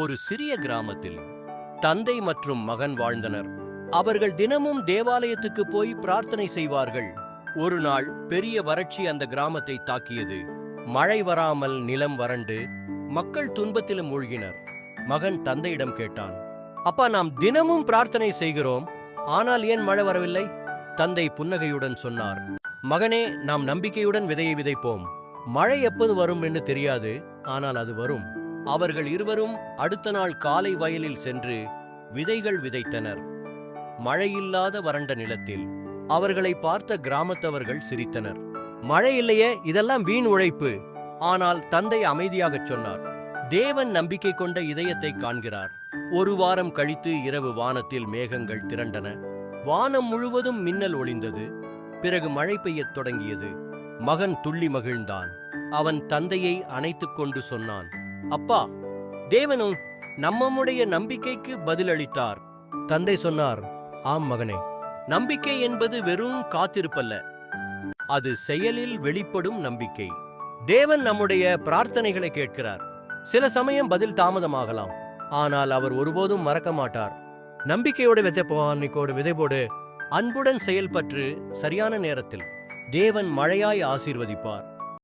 ஒரு சிறிய கிராமத்தில் தந்தை மற்றும் மகன் வாழ்ந்தனர். அவர்கள் தினமும் தேவாலயத்துக்கு போய் பிரார்த்தனை செய்வார்கள். ஒரு நாள் பெரிய வறட்சி அந்த கிராமத்தை தாக்கியது. மழை வராமல் நிலம் வறண்டு மக்கள் துன்பத்திலும் மூழ்கினர். மகன் தந்தையிடம் கேட்டான் அப்பா நாம் தினமும் பிரார்த்தனை செய்கிறோம். ஆனால் ஏன் மழை வரவில்லை? தந்தை புன்னகையுடன் சொன்னார் மகனே நாம் நம்பிக்கையுடன் விதையை விதைப்போம். மழை எப்போது வரும் என்று தெரியாது. ஆனால் அது வரும். அவர்கள் இருவரும் அடுத்த நாள் காலை வயலில் சென்று விதைகள் விதைத்தனர். மழையில்லாத வறண்ட நிலத்தில் அவர்களை பார்த்த கிராமத்தவர்கள் சிரித்தனர். மழை இல்லையே இதெல்லாம் வீண் உழைப்பு ஆனால் தந்தை அமைதியாகச் சொன்னார். தேவன் நம்பிக்கை கொண்ட இதயத்தை காண்கிறார். ஒரு வாரம் கழித்து இரவு வானத்தில் மேகங்கள் திரண்டன. வானம் முழுவதும் மின்னல் ஒளிந்தது. பிறகு மழை பெய்யத் தொடங்கியது. மகன் துள்ளி மகிழ்ந்தான். அவன் தந்தையை அணைத்துக் கொண்டு சொன்னான். அப்பா தேவனும் நம்மமுடைய நம்பிக்கைக்கு பதிலளித்தார். தந்தை சொன்னார் ஆம் மகனே நம்பிக்கை என்பது வெறும் காத்திருப்பல்ல. அது செயலில் வெளிப்படும் நம்பிக்கை. தேவன் நம்முடைய பிரார்த்தனைகளை கேட்கிறார். சில சமயம் பதில் தாமதமாகலாம். ஆனால் அவர் ஒருபோதும் மறக்க மாட்டார். நம்பிக்கையோடு வச்சப்போ அன்னைக்கோடு விதை போடு அன்புடன் செயல்பற்று சரியான நேரத்தில் தேவன் மழையாய் ஆசீர்வதிப்பார்.